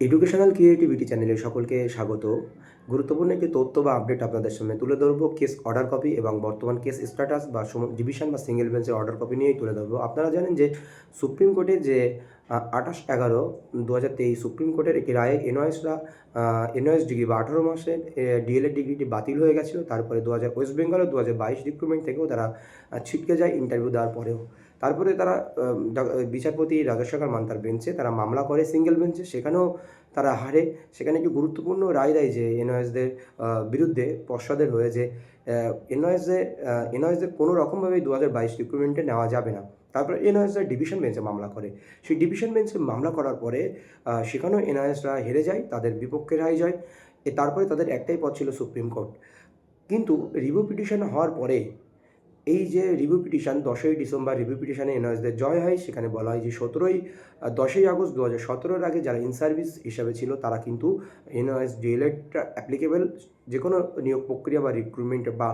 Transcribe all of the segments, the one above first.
Educational creativity চ্যানেলে সকলকে স্বাগত। গুরুত্বপূর্ণ একটি তথ্য বা আপডেট আপনাদের সামনে তুলে ধরবো। কেস অর্ডার কপি এবং বর্তমান কেস স্ট্যাটাস বা ডিভিশন বা সিঙ্গেল বেঞ্চের অর্ডার কপি নিয়েই তুলে ধরবো। আপনারা জানেন যে সুপ্রিম কোর্টে যে আঠাশ এগারো দু হাজার তেইশ সুপ্রিম কোর্টের একটি রায়ে এনওএসরা এনওএস ডিগ্রি বা আঠারো মাসের ডিএলএড ডিগ্রিটি বাতিল হয়ে গেছিল। তারপরে দু হাজার ওয়েস্ট বেঙ্গলে দু হাজার বাইশ রিক্রুটমেন্ট থেকেও তারা ছিটকে যায় ইন্টারভিউ দেওয়ার পরেও। তারপরে তারা বিচারপতি রাজশেখর মান্তার বেঞ্চে তারা মামলা করে সিঙ্গেল বেঞ্চে। সেখানেও তারা হারে। সেখানে একটি গুরুত্বপূর্ণ রায় দেয় যে এনওএসদের বিরুদ্ধে পশ্চাদের হয়ে যে এনওএসদের এনওএসদের কোনো রকমভাবেই দু হাজার বাইশ রিক্রুটমেন্টে নেওয়া যাবে না। তারপরে এনওএসরা ডিভিশন বেঞ্চে মামলা করে। সেই ডিভিশন বেঞ্চে মামলা করার পরে সেখানেও এনওএসরা হেরে যায়, তাদের বিপক্ষে রায় যায় তারপরে তাদের একটাই পথ ছিল সুপ্রিম কোর্ট। কিন্তু রিভিউ পিটিশন হওয়ার পরে এই যে রিভিউ পিটিশন দশই ডিসেম্বর রিভিউ পিটিশনে এনওএসদের জয় হয়, সেখানে বলা হয় যে সতেরোই দশই আগস্ট দু হাজার সতেরোর আগে যারা ইন সার্ভিস হিসাবে ছিল, তারা কিন্তু এনওএস ডিএলএডটা অ্যাপ্লিকেবল যে কোনো নিয়োগ প্রক্রিয়া বা রিক্রুটমেন্ট বা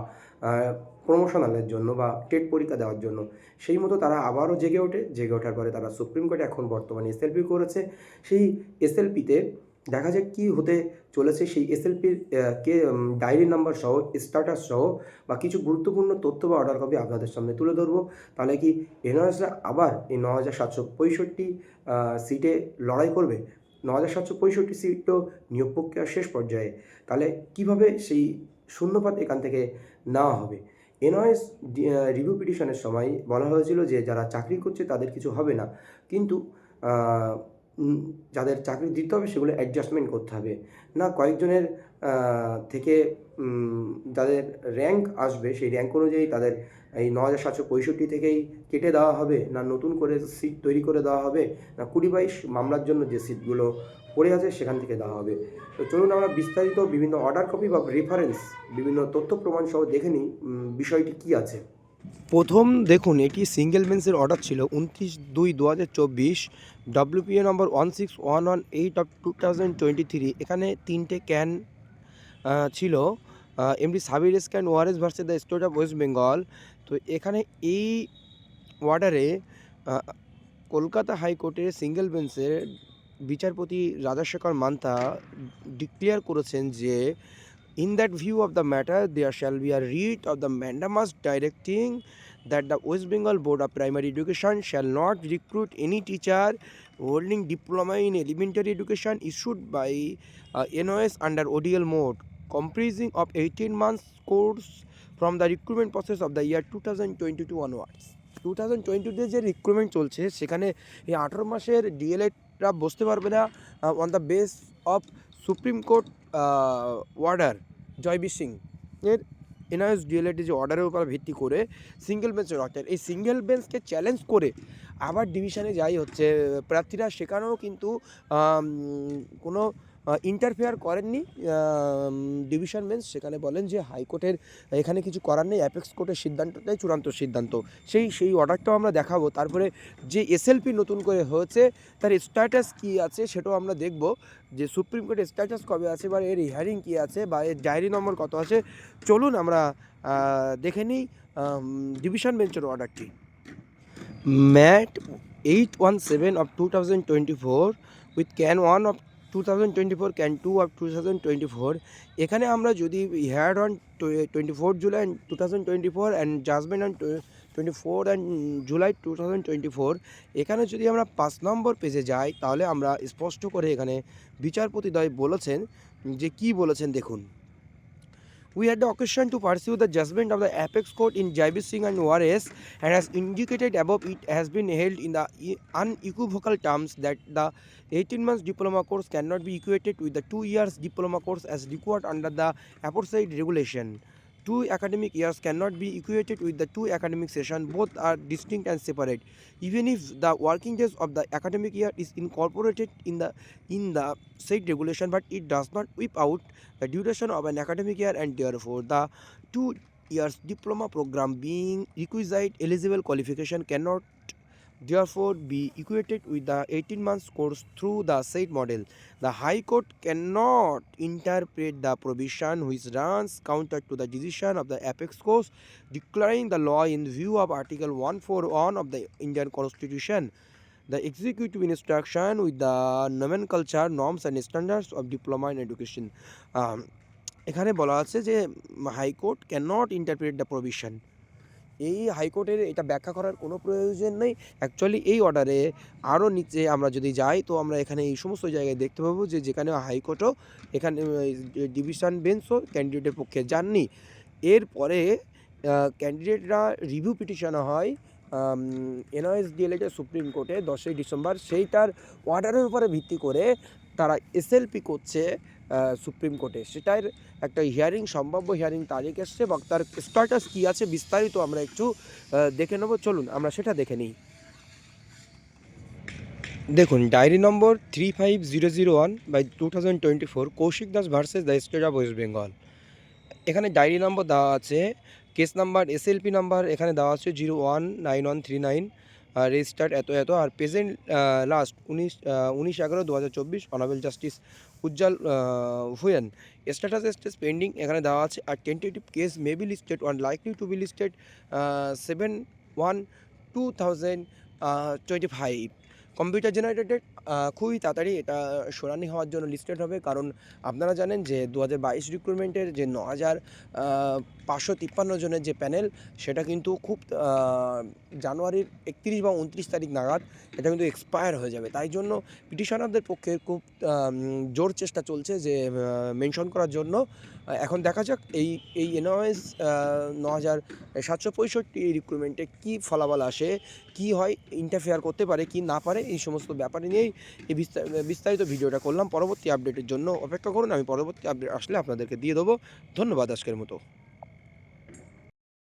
প্রমোশনালের জন্য বা টেট পরীক্ষা দেওয়ার জন্য। সেই মতো তারা আবারও জেগে ওঠে। জেগে ওঠার পরে তারা সুপ্রিম কোর্টে এখন বর্তমানে এসএলপি করেছে। সেই এসএলপিতে দেখা যাক কী হতে চলেছে সেই এসএলপির কে ডায়েরি নাম্বার সহ স্ট্যাটাস সহ বা কিছু গুরুত্বপূর্ণ তথ্য বা অর্ডার কপি আপনাদের সামনে তুলে ধরবো। তাহলে কি এনআরএসরা আবার এই ন হাজার সাতশো পঁয়ষট্টি সিটে লড়াই করবে? ন হাজার সাতশো পঁয়ষট্টি সিট তো নিয়োগ প্রক্রিয়ার শেষ পর্যায়ে। তাহলে কীভাবে সেই শূন্যপাত এখান থেকে নেওয়া হবে? এনওএস রিভিউ পিটিশনের সময় বলা হয়েছিল যে যারা চাকরি করছে তাদের কিছু হবে না। কিন্তু যাদের চাকরি দিতে হবে সেগুলো অ্যাডজাস্টমেন্ট করতে হবে। না, কয়েকজনের থেকে যাদের র্যাঙ্ক আসবে, সেই র্যাঙ্ক অনুযায়ী তাদের এই ন হাজার সাতশো পঁয়ষট্টি থেকেই কেটে দেওয়া হবে, না নতুন করে সিট তৈরি করে দেওয়া হবে, না কুড়ি বাইশ মামলার জন্য যে সিটগুলো পড়ে আছে সেখান থেকে দেওয়া হবে। তো চলুন আমরা বিস্তারিত বিভিন্ন অর্ডার কপি বা রেফারেন্স বিভিন্ন তথ্য প্রমাণ সহ দেখে নিই বিষয়টি কী আছে। প্রথম দেখুন, এটি সিঙ্গেল বেঞ্চের অর্ডার ছিল উনত্রিশ দুই দু হাজার চব্বিশ WPA number one six one one eight of two thousand twenty three এখানে তিনটে ক্যান ছিল এমডি সাবির স্ক্যান ওয়ারেস versus the state of West Bengal তো এখানে এই অর্ডারে কলকাতা হাইকোর্টের সিঙ্গেল বেঞ্চের বিচারপতি রাজাশেখর মান্তা ডিক্লেয়ার করেছেন যে in that view of the matter there shall be are writ of the mandamus directing that the West Bengal Board of Primary Education shall not recruit any teacher holding diploma in elementary education issued by uh, NOS under ODL mode comprising of 18 months course from the recruitment process of the year 2022 onwards 2022 তে যে recruitment চলছে সেখানে এই আঠারো মাসের ডিএলএডরা বসতে পারবে না on the base of supreme court order Jaiveer Singh এর এনআইএস ডিএলএড যে অর্ডারের উপর ভিত্তি করে সিঙ্গেল বেঞ্চের অর্ডার এই সিঙ্গেল বেঞ্চকে চ্যালেঞ্জ করে আবার ডিভিশনে যাই হচ্ছে, প্রার্থীরা সেখানেও কিন্তু কোনো ইন্টারফেয়ার করেননি ডিভিশন বেঞ্চ সেখানে বলেন যে হাইকোর্টের, এখানে কিছু করার নেই অ্যাপেক্স কোর্টের সিদ্ধান্তটাই চূড়ান্ত সিদ্ধান্ত। সেই সেই অর্ডারটাও আমরা দেখাবো। তারপরে যে এসএলপি নতুন করে হয়েছে, তার স্ট্যাটাস কী আছে সেটাও আমরা দেখব। যে সুপ্রিম কোর্টের স্ট্যাটাস কবে আছে বা এর হিয়ারিং কী আছে বা এর ডায়েরি নম্বর কত আছে, চলুন আমরা দেখে নিই ডিভিশন বেঞ্চের অর্ডারটি MAT eight one seven of two thousand twenty four with CAN one of two thousand twenty four CAN two thousand four এখানে আমরা যদি heard on twenty four July two thousand twenty four and judgment on twenty four and July two thousand twenty four এখানে যদি আমরা পাঁচ নম্বর পেজে যাই, তাহলে আমরা স্পষ্ট করে এখানে বিচারপতিদ্বয় বলেছেন যে কি বলেছেন দেখুন। We had the occasion to pursue the judgment of the apex court in Jaibir Singh and Wares, and as indicated above, it has been held in the unequivocal terms that the 18 months diploma course cannot be equated with the two years diploma course as required under the aforesaid regulation. Two academic years cannot be equated with the two academic session. Both are distinct and separate. Even if the working days of the academic year is incorporated in the in the said regulation, but it does not whip out the duration of an academic year and therefore the two years diploma program being requisite eligible qualification cannot therefore be equated with the 18 months course through the said model the high court cannot interpret the provision which runs counter to the decision of the apex course declaring the law in view of article 141 of the indian constitution the executive instruction with the nomenclature norms and standards of diploma in education এখানে বলা আছে যে high court can not interpret the provision এই হাইকোর্টের এটা ব্যাখ্যা করার কোনো প্রয়োজন নেই। অ্যাকচুয়ালি এই অর্ডারে আরও নিচে আমরা যদি যাই, তো আমরা এখানে এই সমস্ত জায়গায় দেখতে পাবো যে যেখানে হাইকোর্টও এখানে ডিভিশন বেঞ্চও ক্যান্ডিডেটের পক্ষে যাননি। এরপরে ক্যান্ডিডেটরা রিভিউ পিটিশন হয় এনওএস ডিএলএটের সুপ্রিম কোর্টে দশই ডিসেম্বর সেইটার অর্ডারের উপরে ভিত্তি করে তারা এসএলপি করছে। সুপ্রিম কোর্টে সেটার একটা হিয়ারিং সম্ভাব্য হিয়ারিং তারিখ এসছে এবং তার স্ট্যাটাস কী আছে বিস্তারিত আমরা একটু দেখে নেব। চলুন, আমরা সেটা দেখে নিই। দেখুন diary number three five zero zero one by two thousand twenty four Koushik Das versus the state of West Bengal এখানে ডায়েরি নম্বর দেওয়া আছে কেস নাম্বার এসএলপি নাম্বার এখানে দেওয়া আছে zero one nine one three nine registered এত এত। আর present last উনিশ উনিশ এগারো দু হাজার চব্বিশ honourable justice Ujjal Bhuyan status stage pending এখানে দেওয়া আছে। আর tentative case may be listed on likely to be listed seven one two thousand twenty five computer generated খুবই তাড়াতাড়ি এটা শুনানি হওয়ার জন্য লিস্টেড হবে। কারণ আপনারা জানেন যে দু হাজার বাইশ রিক্রুটমেন্টের যে ন হাজার পাঁচশো তিপ্পান্ন জনের যে প্যানেল সেটা কিন্তু খুব জানুয়ারির একত্রিশ বা উনত্রিশ তারিখ নাগাদ এটা কিন্তু এক্সপায়ার হয়ে যাবে। তাই জন্য পিটিশনারদের পক্ষে খুব জোর চেষ্টা চলছে যে মেনশন করার জন্য। এখন দেখা যাক এই এই এনওএস ন হাজার সাতশো পঁয়ষট্টি রিক্রুটমেন্টে কী ফলাফল আসে, কি হয় ইন্টারফেয়ার করতে পারে, কি না পারে এই সমস্ত ব্যাপারে নিয়েই এই বিস্তা- বিস্তারিত ভিডিওটা করলাম। পরবর্তী আপডেটের জন্য অপেক্ষা করুন। আমি পরবর্তী আপডেট আসলে আপনাদেরকে দিয়ে দেবো। ধন্যবাদ আজকের মতো।